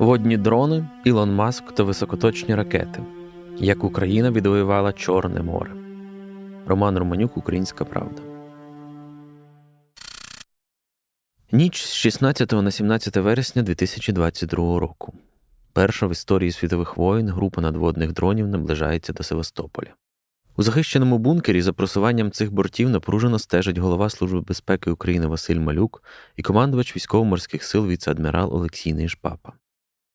Водні дрони, Ілон Маск та високоточні ракети. Як Україна відвоювала Чорне море. Роман Романюк, Українська Правда. Ніч з 16 на 17 вересня 2022 року. Перша в історії світових воєн група надводних дронів наближається до Севастополя. У захищеному бункері за просуванням цих бортів напружено стежить голова Служби безпеки України Василь Малюк і командувач військово-морських сил віце-адмірал Олексій Нижпапа.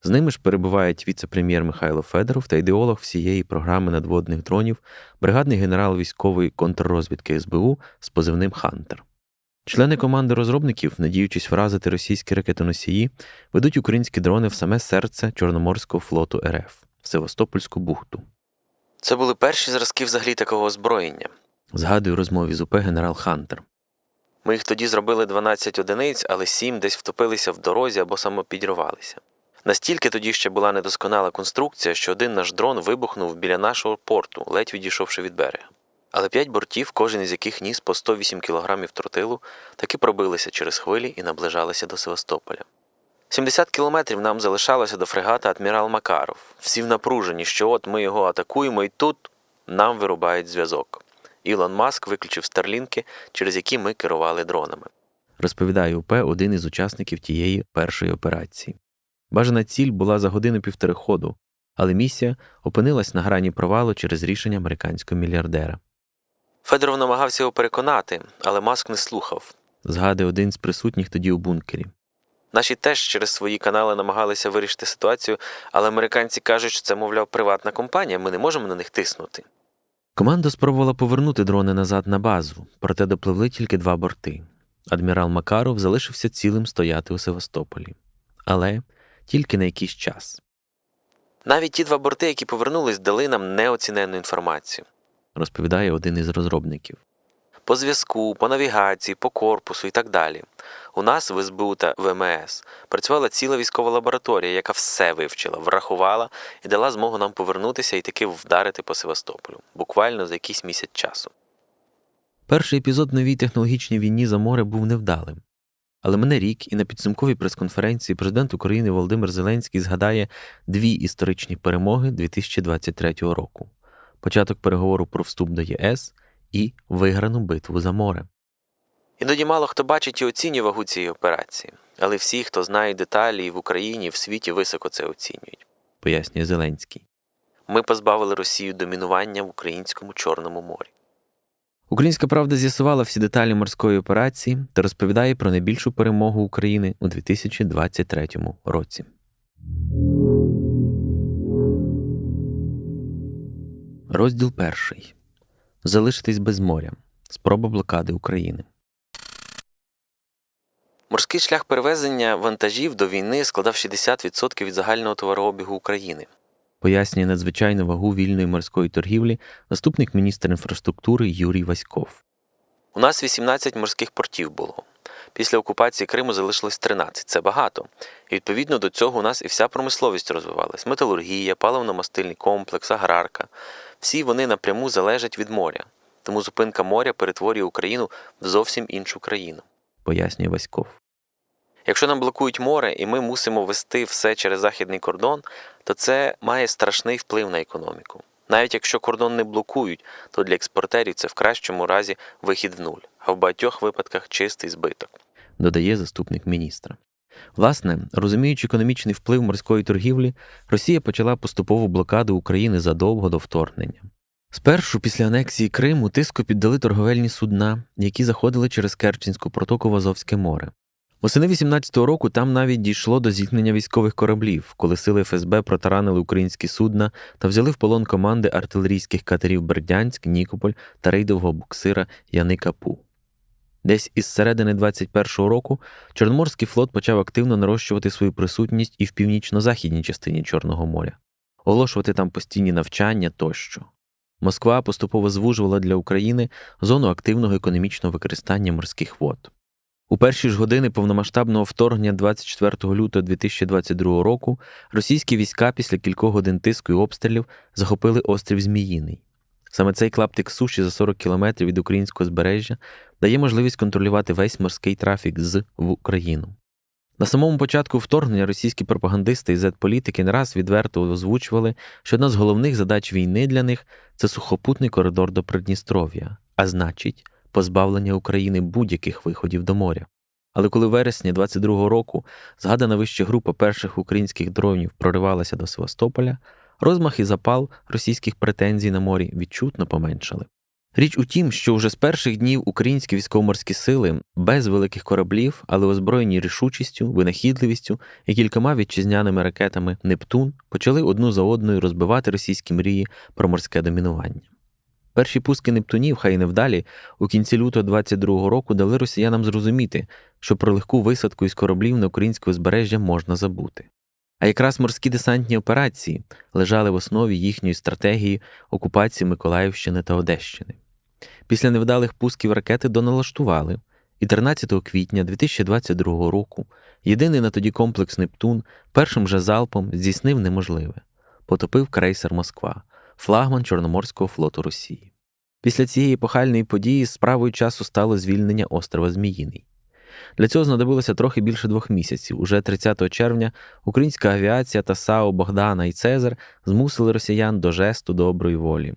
З ними ж перебувають віце-прем'єр Михайло Федоров та ідеолог всієї програми надводних дронів, бригадний генерал військової контррозвідки СБУ з позивним Хантер. Члени команди розробників, надіючись вразити російські ракетоносії, ведуть українські дрони в саме серце Чорноморського флоту РФ в Севастопольську бухту. Це були перші зразки взагалі такого озброєння, згадує у розмові з УП генерал Хантер. Ми їх тоді зробили 12 одиниць, але 7 десь втопилися в дорозі або самопідрувалися. Настільки тоді ще була недосконала конструкція, що один наш дрон вибухнув біля нашого порту, ледь відійшовши від берега. Але п'ять бортів, кожен із яких ніс по 108 кілограмів тротилу, таки пробилися через хвилі і наближалися до Севастополя. 70 кілометрів нам залишалося до фрегата адмірал Макаров. Всі в напруженні, що от ми його атакуємо, і тут нам вирубають зв'язок. Ілон Маск виключив старлінки, через які ми керували дронами. Розповідає УП один із учасників тієї першої операції. Бажана ціль була за годину півтори ходу, але місія опинилась на грані провалу через рішення американського мільярдера. Федоров намагався його переконати, але Маск не слухав, згадує один з присутніх тоді у бункері. Наші теж через свої канали намагалися вирішити ситуацію, але американці кажуть, що це, мовляв, приватна компанія, ми не можемо на них тиснути. Команда спробувала повернути дрони назад на базу, проте допливли тільки два борти. Адмірал Макаров залишився цілим стояти у Севастополі. Але тільки на якийсь час. Навіть ті два борти, які повернулись, дали нам неоціненну інформацію, розповідає один із розробників. По зв'язку, по навігації, по корпусу і так далі. У нас в СБУ та ВМС працювала ціла військова лабораторія, яка все вивчила, врахувала і дала змогу нам повернутися і таки вдарити по Севастополю, буквально за якийсь місяць часу. Перший епізод новій технологічній війні за море був невдалим. Але мене рік, і на підсумковій прес-конференції президент України Володимир Зеленський згадає дві історичні перемоги 2023 року: початок переговору про вступ до ЄС і виграну битву за море. Іноді мало хто бачить і оцінює вагу цієї операції, але всі, хто знає деталі і в Україні, і в світі високо це оцінюють, пояснює Зеленський. Ми позбавили Росію домінування в українському Чорному морі. Українська правда з'ясувала всі деталі морської операції та розповідає про найбільшу перемогу України у 2023 році. Розділ перший. Залишитись без моря. Спроба блокади України. Морський шлях перевезення вантажів до війни складав 60% від загального товарообігу України. Пояснює надзвичайну вагу вільної морської торгівлі заступник міністра інфраструктури Юрій Васьков. У нас 18 морських портів було. Після окупації Криму залишилось 13. Це багато. І відповідно до цього у нас і вся промисловість розвивалась: металургія, паливно-мастильний комплекс, аграрка. Всі вони напряму залежать від моря. Тому зупинка моря перетворює Україну в зовсім іншу країну, пояснює Васьков. Якщо нам блокують море і ми мусимо вести все через західний кордон, то це має страшний вплив на економіку. Навіть якщо кордон не блокують, то для експортерів це в кращому разі вихід в нуль, а в багатьох випадках чистий збиток, додає заступник міністра. Власне, розуміючи економічний вплив морської торгівлі, Росія почала поступову блокаду України задовго до вторгнення. Спершу, після анексії Криму, тиску піддали торговельні судна, які заходили через Керченську протоку в Азовське море. Восени 18-го року там навіть дійшло до зіткнення військових кораблів, коли сили ФСБ протаранили українські судна та взяли в полон команди артилерійських катерів Бердянськ, Нікополь та рейдового буксира Яни Капу. Десь із середини 21-го року Чорноморський флот почав активно нарощувати свою присутність і в північно-західній частині Чорного моря, оголошувати там постійні навчання тощо. Москва поступово звужувала для України зону активного економічного використання морських вод. У перші ж години повномасштабного вторгнення 24 лютого 2022 року російські війська після кількох годин тиску і обстрілів захопили острів Зміїний. Саме цей клаптик суші за 40 кілометрів від українського збережжя дає можливість контролювати весь морський трафік з в Україну. На самому початку вторгнення російські пропагандисти і зет-політики не раз відверто озвучували, що одна з головних задач війни для них це сухопутний коридор до Придністров'я, а значить, позбавлення України будь-яких виходів до моря. Але коли в вересні 22-го року згадана вище група перших українських дронів проривалася до Севастополя, розмах і запал російських претензій на морі відчутно поменшали. Річ у тім, що вже з перших днів українські військово-морські сили без великих кораблів, але озброєні рішучістю, винахідливістю і кількома вітчизняними ракетами Нептун почали одну за одною розбивати російські мрії про морське домінування. Перші пуски Нептунів, хай і невдалі, у кінці лютого 22-го року дали росіянам зрозуміти, що про легку висадку із кораблів на українське узбережжя можна забути. А якраз морські десантні операції лежали в основі їхньої стратегії окупації Миколаївщини та Одещини. Після невдалих пусків ракети доналаштували, і 13 квітня 2022 року єдиний на тоді комплекс Нептун першим же залпом здійснив неможливе потопив крейсер Москва, флагман Чорноморського флоту Росії. Після цієї епохальної події справою часу стало звільнення острова Зміїний. Для цього знадобилося трохи більше двох місяців. Уже 30 червня українська авіація та САУ Богдана і Цезар змусили росіян до жесту доброї волі.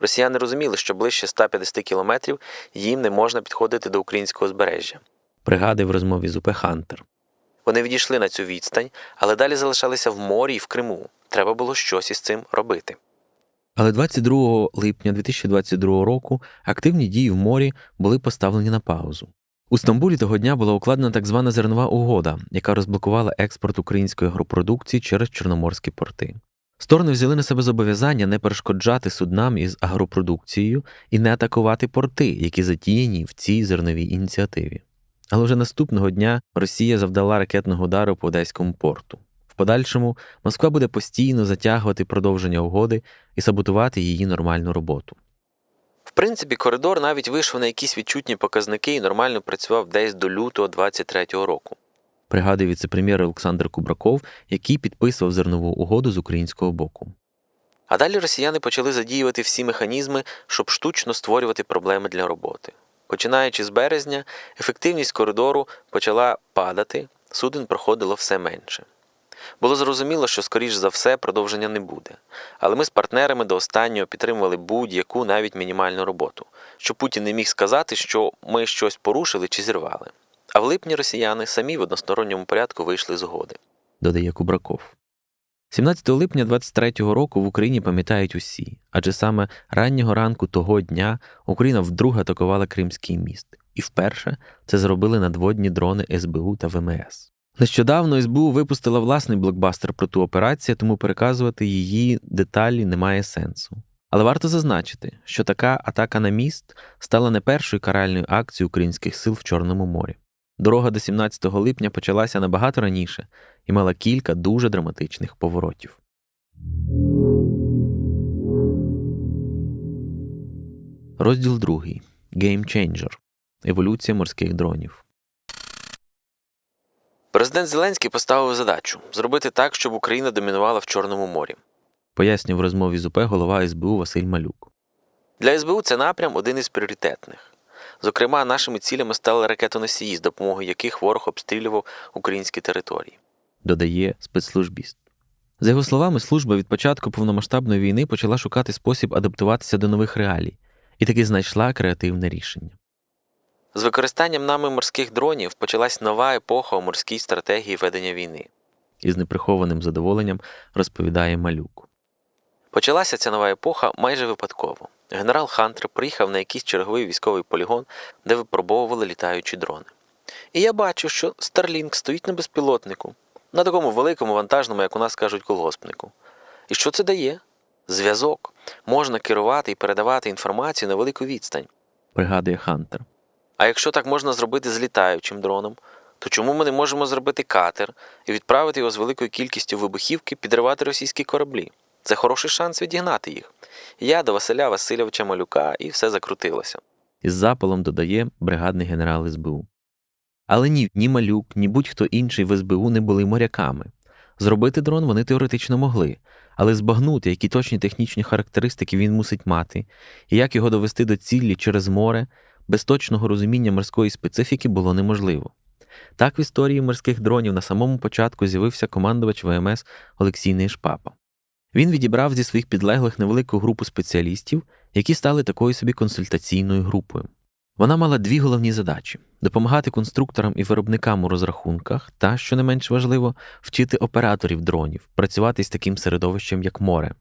Росіяни розуміли, що ближче 150 кілометрів їм не можна підходити до українського збережжя. Пригадив розмові з УП Хантер. Вони відійшли на цю відстань, але далі залишалися в морі і в Криму. Треба було щось із цим робити. Але 22 липня 2022 року активні дії в морі були поставлені на паузу. У Стамбулі того дня була укладена так звана зернова угода, яка розблокувала експорт української агропродукції через чорноморські порти. Сторони взяли на себе зобов'язання не перешкоджати суднам із агропродукцією і не атакувати порти, які затіяні в цій зерновій ініціативі. Але вже наступного дня Росія завдала ракетного удару по Одеському порту. В подальшому Москва буде постійно затягувати продовження угоди і саботувати її нормальну роботу. В принципі, коридор навіть вийшов на якісь відчутні показники і нормально працював десь до лютого 23-го року. Пригадує віцепрем'єр Олександр Кубраков, який підписував зернову угоду з українського боку. А далі росіяни почали задіювати всі механізми, щоб штучно створювати проблеми для роботи. Починаючи з березня, ефективність коридору почала падати, суден проходило все менше. Було зрозуміло, що, скоріш за все, продовження не буде. Але ми з партнерами до останнього підтримували будь-яку навіть мінімальну роботу, щоб Путін не міг сказати, що ми щось порушили чи зірвали. А в липні росіяни самі в односторонньому порядку вийшли з угоди, додає Кубраков. 17 липня 23-го року в Україні пам'ятають усі, адже саме раннього ранку того дня Україна вдруге атакувала Кримський міст, і вперше це зробили надводні дрони СБУ та ВМС. Нещодавно СБУ випустила власний блокбастер про ту операцію, тому переказувати її деталі немає сенсу. Але варто зазначити, що така атака на міст стала не першою каральною акцією українських сил в Чорному морі. Дорога до 17 липня почалася набагато раніше і мала кілька дуже драматичних поворотів. Розділ 2. Game Changer. Еволюція морських дронів. Президент Зеленський поставив задачу зробити так, щоб Україна домінувала в Чорному морі. Пояснює в розмові з УП голова СБУ Василь Малюк. Для СБУ це напрям один із пріоритетних. Зокрема, нашими цілями стали ракетоносії, з допомогою яких ворог обстрілював українські території, додає спецслужбіст. За його словами, служба від початку повномасштабної війни почала шукати спосіб адаптуватися до нових реалій і таки знайшла креативне рішення. З використанням нами морських дронів почалась нова епоха у морській стратегії ведення війни. Із неприхованим задоволенням розповідає малюк. Почалася ця нова епоха майже випадково. Генерал Хантер приїхав на якийсь черговий військовий полігон, де випробовували літаючі дрони. І я бачу, що Starlink стоїть на безпілотнику, на такому великому вантажному, як у нас кажуть, колгоспнику. І що це дає? Зв'язок. Можна керувати і передавати інформацію на велику відстань, пригадує Хантер. А якщо так можна зробити з літаючим дроном, то чому ми не можемо зробити катер і відправити його з великою кількістю вибухівки підривати російські кораблі? Це хороший шанс відігнати їх. Я до Василя Васильовича Малюка і все закрутилося. Із запалом додає бригадний генерал СБУ. Але ні, ні малюк, ні будь-хто інший в СБУ не були моряками. Зробити дрон вони теоретично могли, але збагнути, які точні технічні характеристики він мусить мати, і як його довести до цілі через море, без точного розуміння морської специфіки було неможливо. Так в історії морських дронів на самому початку з'явився командувач ВМС Олексій Нейшпапа. Він відібрав зі своїх підлеглих невелику групу спеціалістів, які стали такою собі консультаційною групою. Вона мала дві головні задачі: допомагати конструкторам і виробникам у розрахунках, та, що не менш важливо, вчити операторів дронів, працювати з таким середовищем, як море,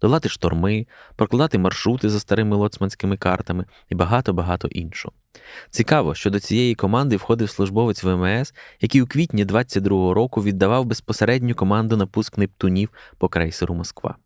долати шторми, прокладати маршрути за старими лоцманськими картами і багато-багато іншого. Цікаво, що до цієї команди входив службовець ВМС, який у квітні 22-го року віддавав безпосередню команду на пуск Нептунів по крейсеру Москва.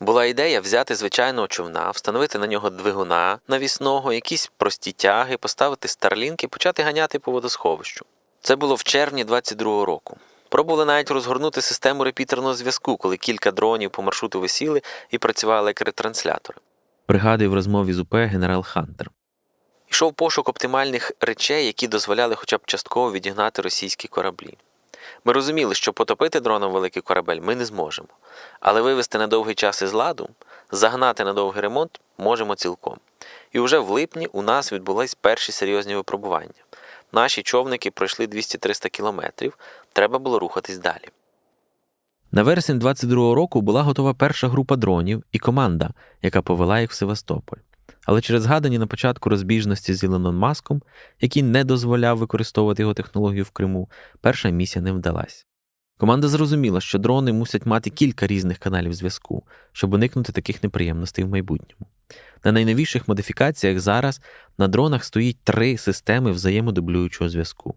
Була ідея взяти звичайного човна, встановити на нього двигуна навісного, якісь прості тяги, поставити старлінки, почати ганяти по водосховищу. Це було в червні 22-го року. Пробували навіть розгорнути систему репітерного зв'язку, коли кілька дронів по маршруту висіли і працювали як ретранслятори. Пригадує в розмові з УП генерал Хантер. Ішов пошук оптимальних речей, які дозволяли хоча б частково відігнати російські кораблі. Ми розуміли, що потопити дроном великий корабель ми не зможемо, але вивести на довгий час із ладу, загнати на довгий ремонт можемо цілком. І вже в липні у нас відбулись перші серйозні випробування. Наші човники пройшли 200-300 кілометрів, треба було рухатись далі. На вересень 22-го року була готова перша група дронів і команда, яка повела їх в Севастополь. Але через згадані на початку розбіжності з Ілоном Маском, який не дозволяв використовувати його технологію в Криму, перша місія не вдалась. Команда зрозуміла, що дрони мусять мати кілька різних каналів зв'язку, щоб уникнути таких неприємностей в майбутньому. На найновіших модифікаціях зараз на дронах стоїть три системи взаємодублюючого зв'язку.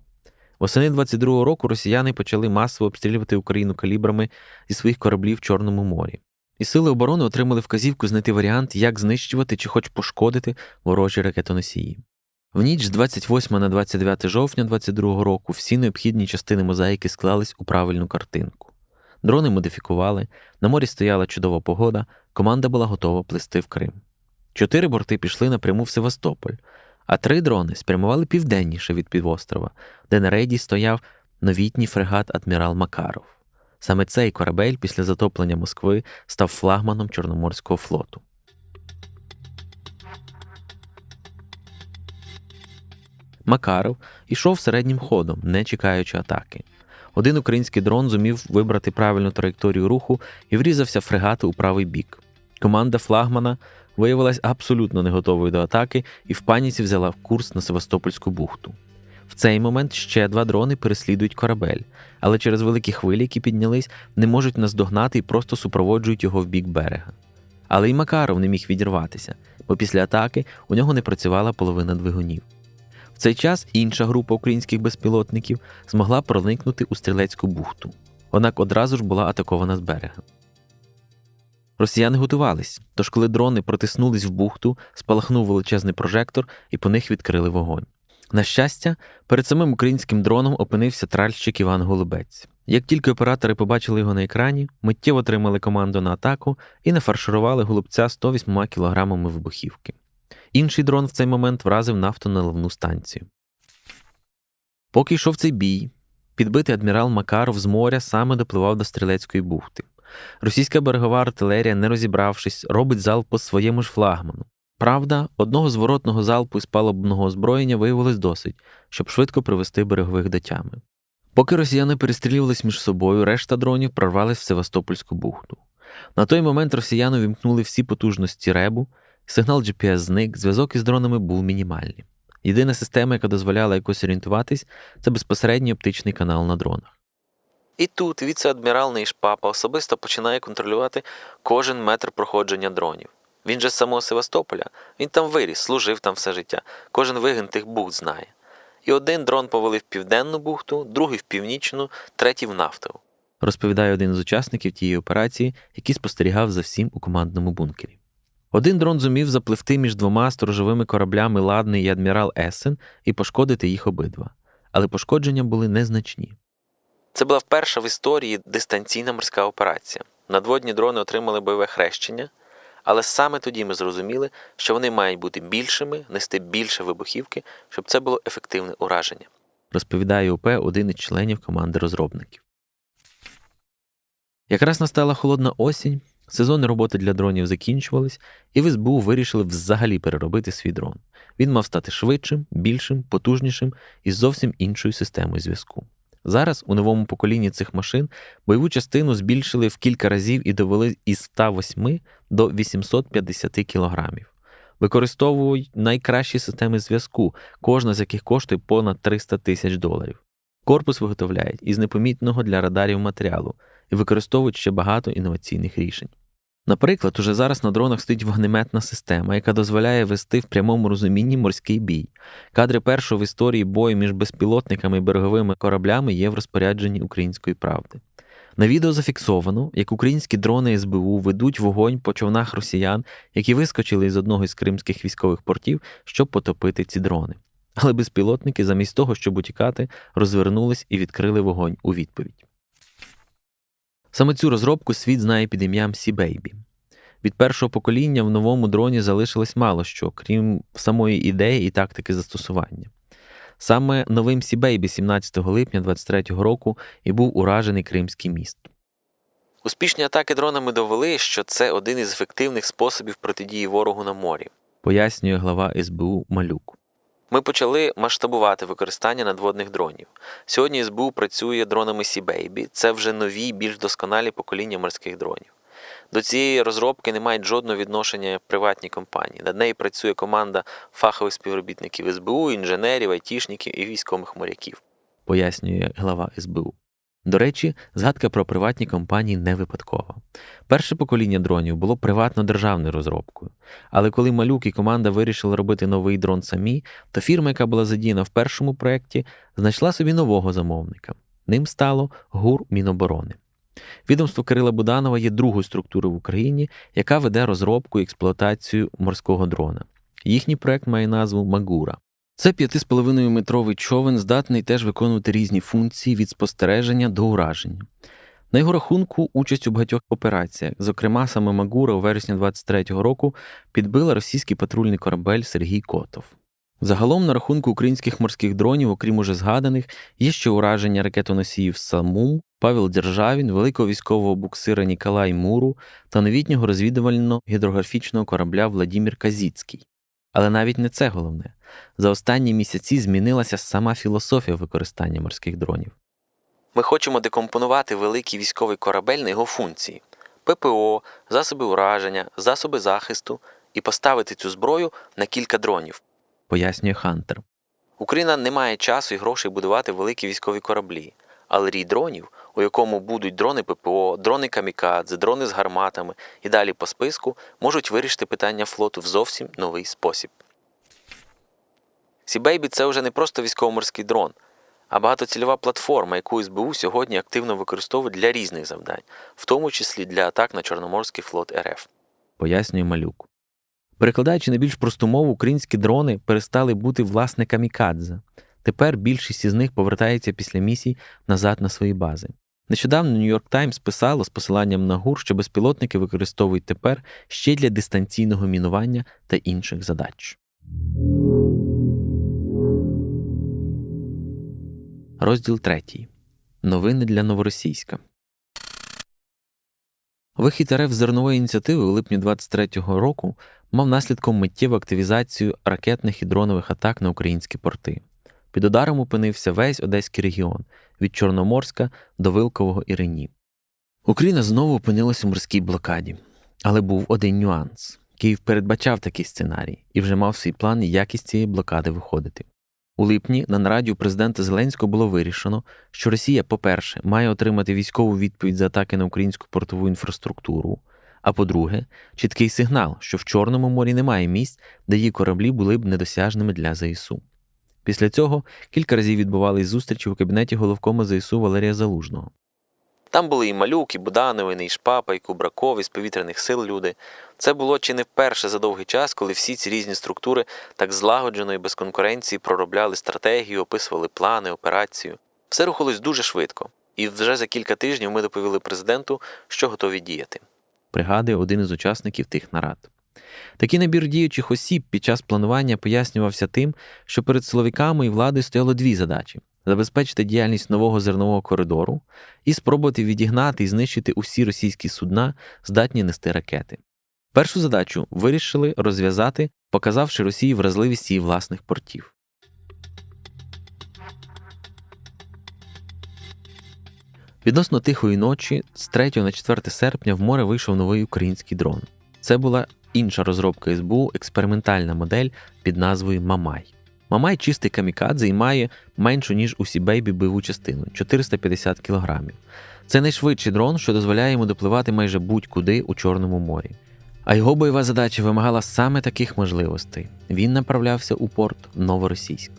Восени 22-го року росіяни почали масово обстрілювати Україну калібрами зі своїх кораблів в Чорному морі. І сили оборони отримали вказівку знайти варіант, як знищувати чи хоч пошкодити ворожі ракетоносії. В ніч з 28 на 29 жовтня 22 року всі необхідні частини мозаїки склались у правильну картинку. Дрони модифікували, на морі стояла чудова погода, команда була готова плисти в Крим. Чотири борти пішли напряму в Севастополь, а три дрони спрямували південніше від півострова, де на рейді стояв новітній фрегат адмірал Макаров. Саме цей корабель після затоплення Москви став флагманом Чорноморського флоту. Макаров ішов середнім ходом, не чекаючи атаки. Один український дрон зумів вибрати правильну траєкторію руху і врізався фрегати у правий бік. Команда флагмана виявилась абсолютно не готовою до атаки і в паніці взяла курс на Севастопольську бухту. В цей момент ще два дрони переслідують корабель, але через великі хвилі, які піднялись, не можуть наздогнати і просто супроводжують його в бік берега. Але й Макаров не міг відірватися, бо після атаки у нього не працювала половина двигунів. В цей час інша група українських безпілотників змогла проникнути у стрілецьку бухту, однак одразу ж була атакована з берега. Росіяни готувались, тож коли дрони протиснулись в бухту, спалахнув величезний прожектор і по них відкрили вогонь. На щастя, перед самим українським дроном опинився тральщик Іван Голубець. Як тільки оператори побачили його на екрані, миттєво отримали команду на атаку і нафарширували голубця 108 кілограмами вибухівки. Інший дрон в цей момент вразив нафтоналивну станцію. Поки йшов цей бій, підбитий адмірал Макаров з моря саме допливав до стрілецької бухти. Російська берегова артилерія, не розібравшись, робить залп по своєму ж флагману. Правда, одного зворотного залпу із палубного озброєння виявилось досить, щоб швидко привести берегових до тями. Поки росіяни перестрілювались між собою, решта дронів прорвались в Севастопольську бухту. На той момент росіяни вімкнули всі потужності ребу, сигнал GPS зник, зв'язок із дронами був мінімальний. Єдина система, яка дозволяла якось орієнтуватись, це безпосередній оптичний канал на дронах. І тут віце-адмірал Нейшпапа особисто починає контролювати кожен метр проходження дронів. Він же з самого Севастополя, він там виріс, служив там все життя, кожен вигін тих бухт знає. І один дрон повалив в південну бухту, другий в північну, третій в нафтову. Розповідає один з учасників тієї операції, який спостерігав за всім у командному бункері. Один дрон зумів запливти між двома сторожовими кораблями Ладний і адмірал Есен і пошкодити їх обидва, але пошкодження були незначні. Це була перша в історії дистанційна морська операція. Надводні дрони отримали бойове хрещення, але саме тоді ми зрозуміли, що вони мають бути більшими, нести більше вибухівки, щоб це було ефективне ураження. Розповідає УП один із членів команди розробників. Якраз настала холодна осінь, Сезонні роботи для дронів закінчувались, і в СБУ вирішили взагалі переробити свій дрон. Він мав стати швидшим, більшим, потужнішим і зовсім іншою системою зв'язку. Зараз у новому поколінні цих машин бойову частину збільшили в кілька разів і довели із 108 до 850 кілограмів. Використовують найкращі системи зв'язку, кожна з яких коштує понад 300 тисяч доларів. Корпус виготовляють із непомітного для радарів матеріалу і використовують ще багато інноваційних рішень. Наприклад, уже зараз на дронах стоїть вогнеметна система, яка дозволяє вести в прямому розумінні морський бій. Кадри першого в історії бою між безпілотниками і береговими кораблями є в розпорядженні української правди. На відео зафіксовано, як українські дрони СБУ ведуть вогонь по човнах росіян, які вискочили із одного із кримських військових портів, щоб потопити ці дрони. Але безпілотники, замість того, щоб утікати, розвернулись і відкрили вогонь у відповідь. Саме цю розробку світ знає під ім'ям Сі-Бейбі. Від першого покоління в новому дроні залишилось мало що, крім самої ідеї і тактики застосування. Саме новим Сі-Бейбі 17 липня 23-го року і був уражений Кримський міст. Успішні атаки дронами довели, що це один із ефективних способів протидії ворогу на морі, пояснює глава СБУ Малюк. Ми почали масштабувати використання надводних дронів. Сьогодні СБУ працює дронами Sea-Baby. Це вже нові, більш досконалі покоління морських дронів. До цієї розробки не мають жодного відношення приватні компанії. Над нею працює команда фахових співробітників СБУ, інженерів, айтішників і військових моряків, пояснює глава СБУ. До речі, згадка про приватні компанії не випадкова. Перше покоління дронів було приватно-державною розробкою. Але коли малюк і команда вирішили робити новий дрон самі, то фірма, яка була задіяна в першому проєкті, знайшла собі нового замовника. Ним стало ГУР Міноборони. Відомство Кирила Буданова є другою структурою в Україні, яка веде розробку і експлуатацію морського дрона. Їхній проект має назву Магура. Це 5,5 метровий човен, здатний теж виконувати різні функції від спостереження до ураження. На його рахунку, участь у багатьох операціях, зокрема, саме Магура у вересні 23-го року підбила російський патрульний корабель Сергій Котов. Загалом на рахунку українських морських дронів, окрім уже згаданих, є ще ураження ракетоносіїв Самум, Павел Державін, великого військового буксира Ніколай Муру та новітнього розвідувально гідрографічного корабля Владімір Казіцький. Але навіть не це головне. За останні місяці змінилася сама філософія використання морських дронів. Ми хочемо декомпонувати великий військовий корабель на його функції ППО, засоби ураження, засоби захисту і поставити цю зброю на кілька дронів, пояснює Хантер. Україна не має часу і грошей будувати великі військові кораблі, але рій дронів, у якому будуть дрони ППО, дрони камікадзе, дрони з гарматами і далі по списку, можуть вирішити питання флоту в зовсім новий спосіб. Сібейбі це вже не просто військово-морський дрон, а багатоцільова платформа, яку СБУ сьогодні активно використовує для різних завдань, в тому числі для атак на Чорноморський флот РФ, пояснює Малюк. Перекладаючи на більш просту мову, українські дрони перестали бути власне камікадзе. Тепер більшість із них повертається після місій назад на свої бази. Нещодавно Нью-Йорк Таймс писало з посиланням на ГУР, що безпілотники використовують тепер ще для дистанційного мінування та інших задач. Розділ 3. Новини для Новоросійська. Вихід РФ зернової ініціативи у липні 23-го року мав наслідком миттєву активізацію ракетних і дронових атак на українські порти. Під ударом опинився весь Одеський регіон від Чорноморська до Вилкового і Рені. Україна знову опинилася у морській блокаді. Але був один нюанс: Київ передбачав такий сценарій і вже мав свій план, як із цієї блокади виходити. У липні на нараді у президента Зеленського було вирішено, що Росія, по-перше, має отримати військову відповідь за атаки на українську портову інфраструктуру. А по-друге, чіткий сигнал, що в Чорному морі немає місць, де її кораблі були б недосяжними для ЗСУ. Після цього кілька разів відбувались зустрічі у кабінеті головкома ЗСУ Валерія Залужного. Там були і Малюк, і Буданов, і Шпапа, і Кубраков, із повітряних сил люди. Це було чи не вперше за довгий час, коли всі ці різні структури так злагоджено і без конкуренції проробляли стратегію, описували плани, операцію. Все рухалось дуже швидко, і вже за кілька тижнів ми доповіли президенту, що готові діяти. Пригадує один із учасників тих нарад. Такий набір діючих осіб під час планування пояснювався тим, що перед силовиками і владою стояло дві задачі: забезпечити діяльність нового зернового коридору і спробувати відігнати і знищити усі російські судна, здатні нести ракети. Першу задачу вирішили розв'язати, показавши Росії вразливість її власних портів. Відносно тихої ночі, з 3 на 4 серпня в море вийшов новий український дрон. Це була інша розробка СБУ, експериментальна модель під назвою Мамай. Мамай чистий камікадзе і має меншу, ніж усі бейбі бойову частину 450 кг. Це найшвидший дрон, що дозволяє йому допливати майже будь-куди у Чорному морі. А його бойова задача вимагала саме таких можливостей. Він направлявся у порт Новоросійськ.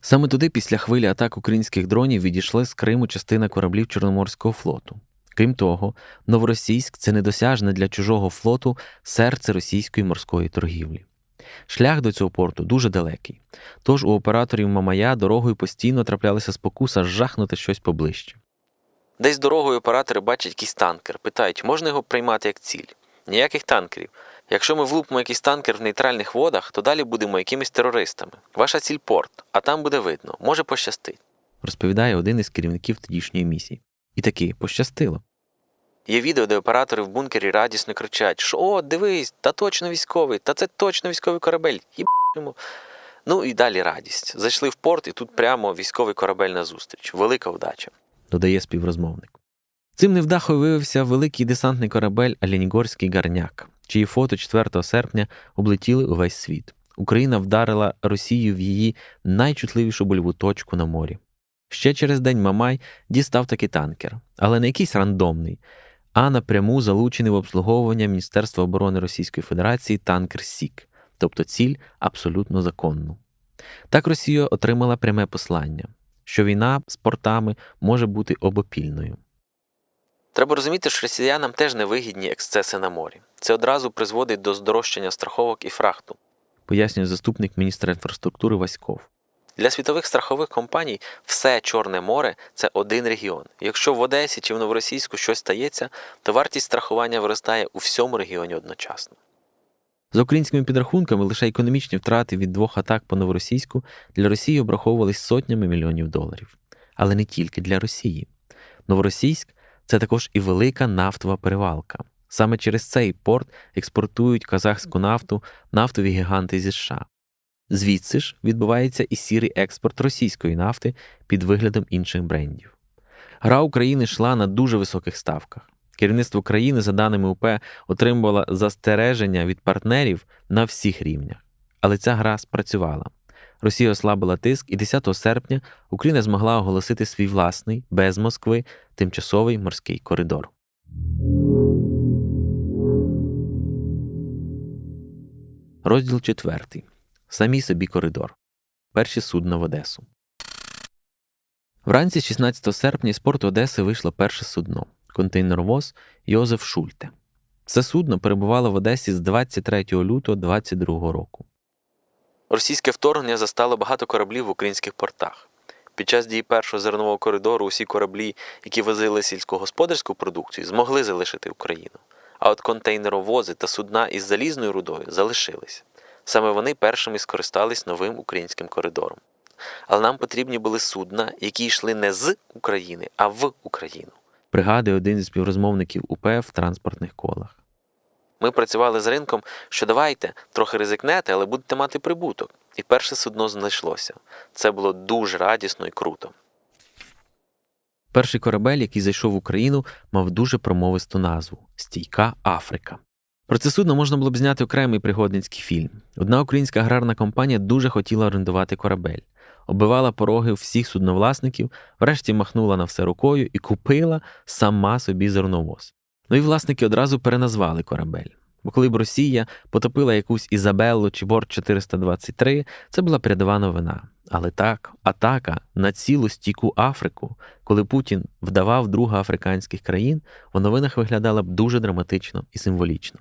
Саме туди, після хвилі атак українських дронів, відійшли з Криму частина кораблів Чорноморського флоту. Крім того, Новоросійськ це недосяжне для чужого флоту серце російської морської торгівлі. Шлях до цього порту дуже далекий, тож у операторів Мамая дорогою постійно траплялися спокуса жахнути щось поближче. Десь дорогою оператори бачать якийсь танкер, питають, можна його приймати як ціль? Ніяких танкерів. Якщо ми влупимо якийсь танкер в нейтральних водах, то далі будемо якимись терористами. Ваша ціль порт, а там буде видно, може пощастить, розповідає один із керівників тодішньої місії. І таки пощастило. Є відео, де оператори в бункері радісно кричать, що о, дивись, та точно військовий, та це точно військовий корабель. Їб***му. Ну і далі радість. Зайшли в порт, і тут прямо військовий корабель назустріч. Велика вдача, додає співрозмовник. Цим невдахою виявився великий десантний корабель Алінігорський гарняк, чиї фото 4 серпня облетіли увесь світ. Україна вдарила Росію в її найчутливішу больову точку на морі. Ще через день Мамай дістав таки танкер, але не якийсь рандомний, а напряму залучений в обслуговування Міністерства оборони Російської Федерації танкер Сік, тобто ціль абсолютно законну. Так Росія отримала пряме послання, що війна з портами може бути обопільною. Треба розуміти, що росіянам теж невигідні ексцеси на морі. Це одразу призводить до здорожчання страховок і фрахту, пояснює заступник міністра інфраструктури Васьков. Для світових страхових компаній все Чорне море це один регіон. Якщо в Одесі чи в Новоросійську щось стається, то вартість страхування виростає у всьому регіоні одночасно. За українськими підрахунками, лише економічні втрати від двох атак по новоросійську для Росії обраховувались сотнями мільйонів доларів. Але не тільки для Росії. Новоросійськ це також і велика нафтова перевалка. Саме через цей порт експортують казахську нафту нафтові гіганти зі США. Звідси ж відбувається і сірий експорт російської нафти під виглядом інших брендів. Гра України йшла на дуже високих ставках. Керівництво країни, за даними УП, отримувало застереження від партнерів на всіх рівнях. Але ця гра спрацювала. Росія ослабила тиск, і 10 серпня Україна змогла оголосити свій власний, без Москви, тимчасовий морський коридор. Розділ 4. Самі собі коридор. Перші судна в Одесу. Вранці 16 серпня з порту Одеси вийшло перше судно контейнеровоз Йозеф Шульте. Це судно перебувало в Одесі з 23 лютого 22 року. Російське вторгнення застало багато кораблів в українських портах. Під час дії першого зернового коридору усі кораблі, які возили сільськогосподарську продукцію, змогли залишити Україну. А от контейнеровози та судна із залізною рудою залишились. Саме вони першими скористались новим українським коридором. Але нам потрібні були судна, які йшли не з України, а в Україну. Пригадує один із співрозмовників УП в транспортних колах. Ми працювали з ринком, що давайте трохи ризикнете, але будете мати прибуток. І перше судно знайшлося. Це було дуже радісно і круто. Перший корабель, який зайшов в Україну, мав дуже промовисту назву Стійка Африка. Про це судно можна було б зняти окремий пригодницький фільм. Одна українська аграрна компанія дуже хотіла орендувати корабель, оббивала пороги всіх судновласників, врешті махнула на все рукою і купила сама собі зерновоз. Ну і власники одразу переназвали корабель. Бо коли б Росія потопила якусь Ізабеллу чи борт 423, це була передова новина. Але так, атака на цілу стійку Африку, коли Путін вдавав друга африканських країн, в новинах виглядала б дуже драматично і символічно.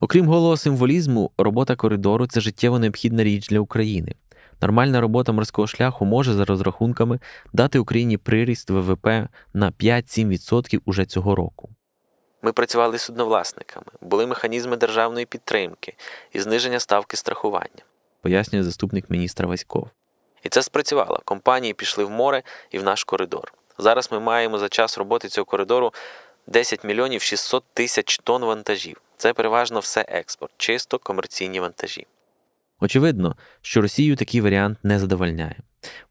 Окрім голого символізму, робота коридору це життєво необхідна річ для України. Нормальна робота морського шляху може за розрахунками дати Україні приріст ВВП на 5-7% уже цього року. Ми працювали з судновласниками, були механізми державної підтримки і зниження ставки страхування. пояснює заступник міністра Васьков. І це спрацювало. Компанії пішли в море і в наш коридор. Зараз ми маємо за час роботи цього коридору 10 мільйонів 600 тисяч тонн вантажів. Це переважно все експорт, чисто комерційні вантажі. Очевидно, що Росію такий варіант не задовольняє.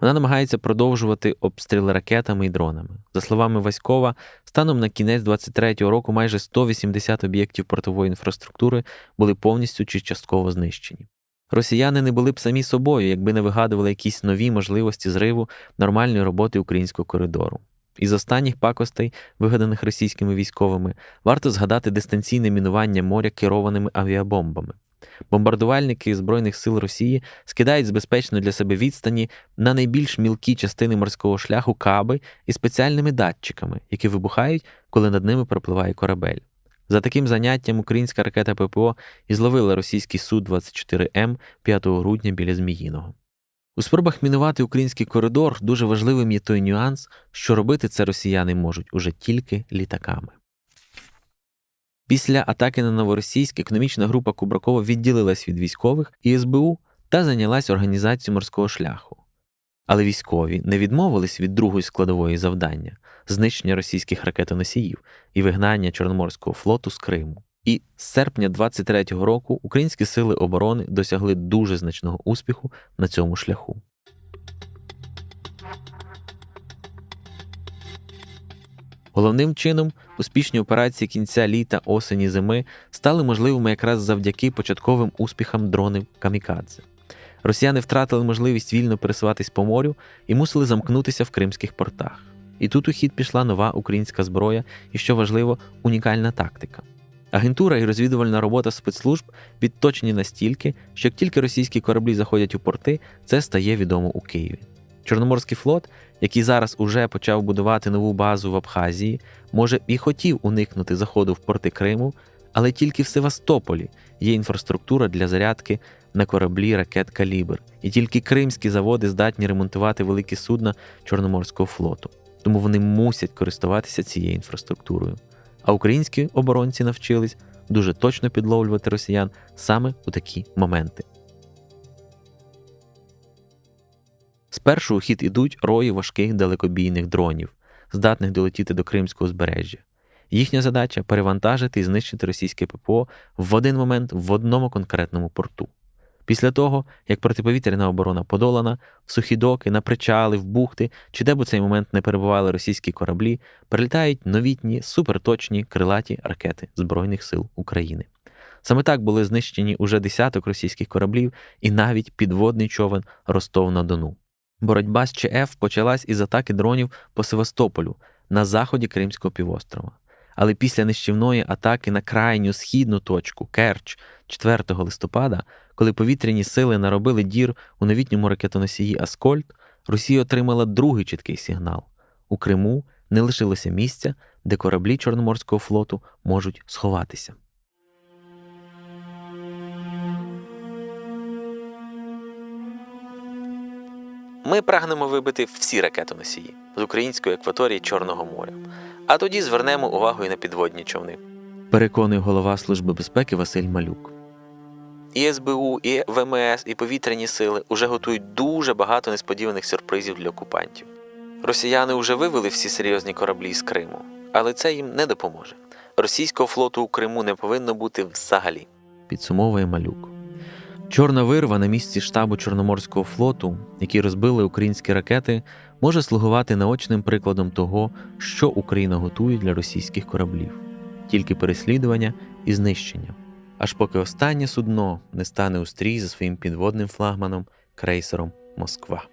Вона намагається продовжувати обстріли ракетами і дронами. За словами Васькова, станом на кінець 23-го року майже 180 об'єктів портової інфраструктури були повністю чи частково знищені. Росіяни не були б самі собою, якби не вигадували якісь нові можливості зриву нормальної роботи українського коридору. Із останніх пакостей, вигаданих російськими військовими, варто згадати дистанційне мінування моря керованими авіабомбами. Бомбардувальники Збройних сил Росії скидають з безпечної для себе відстані на найбільш мілкі частини морського шляху каби і спеціальними датчиками, які вибухають, коли над ними пропливає корабель. За таким заняттям українська ракета ППО і зловила російський Су-24М 5 грудня біля Зміїного. У спробах мінувати український коридор дуже важливим є той нюанс, що робити це росіяни можуть уже тільки літаками. Після атаки на Новоросійськ економічна група Кубракова відділилась від військових і СБУ та зайнялась організацією морського шляху. Але військові не відмовились від другої складової завдання знищення російських ракетоносіїв і вигнання Чорноморського флоту з Криму. І з серпня 23-го року українські сили оборони досягли дуже значного успіху на цьому шляху. Головним чином успішні операції кінця літа, осені, зими стали можливими якраз завдяки початковим успіхам дронів Камікадзе. Росіяни втратили можливість вільно пересуватись по морю і мусили замкнутися в кримських портах. І тут у хід пішла нова українська зброя і, що важливо, унікальна тактика. Агентура і розвідувальна робота спецслужб відточені настільки, що як тільки російські кораблі заходять у порти, це стає відомо у Києві. Чорноморський флот, який зараз уже почав будувати нову базу в Абхазії, може і хотів уникнути заходу в порти Криму, але тільки в Севастополі є інфраструктура для зарядки на кораблі ракет Калібр, і тільки кримські заводи здатні ремонтувати великі судна Чорноморського флоту. Тому вони мусять користуватися цією інфраструктурою. А українські оборонці навчились дуже точно підловлювати росіян саме у такі моменти. Спершу у хід ідуть рої важких далекобійних дронів, здатних долетіти до Кримського узбережжя. Їхня задача перевантажити і знищити російське ППО в один момент в одному конкретному порту. Після того, як протиповітряна оборона подолана, в сухі доки, на причали, в бухти, чи де б у цей момент не перебували російські кораблі, прилітають новітні суперточні крилаті ракети Збройних сил України. Саме так були знищені уже десяток російських кораблів і навіть підводний човен Ростов на Дону. Боротьба з ЧФ почалась із атаки дронів по Севастополю на заході Кримського півострова. Але після нищівної атаки на крайню східну точку Керч 4 листопада, коли повітряні сили наробили дір у новітньому ракетоносії Аскольд, Росія отримала другий чіткий сигнал: у Криму не лишилося місця, де кораблі Чорноморського флоту можуть сховатися. Ми прагнемо вибити всі ракетоносії з української акваторії Чорного моря, а тоді звернемо увагу і на підводні човни. Переконує голова Служби безпеки Василь Малюк. І СБУ, і ВМС, і повітряні сили вже готують дуже багато несподіваних сюрпризів для окупантів. Росіяни вже вивели всі серйозні кораблі з Криму, але це їм не допоможе. Російського флоту у Криму не повинно бути взагалі. Підсумовує Малюк. Чорна вирва на місці штабу Чорноморського флоту, які розбили українські ракети, може слугувати наочним прикладом того, що Україна готує для російських кораблів, тільки переслідування і знищення, аж поки останнє судно не стане у стрій за своїм підводним флагманом крейсером Москва.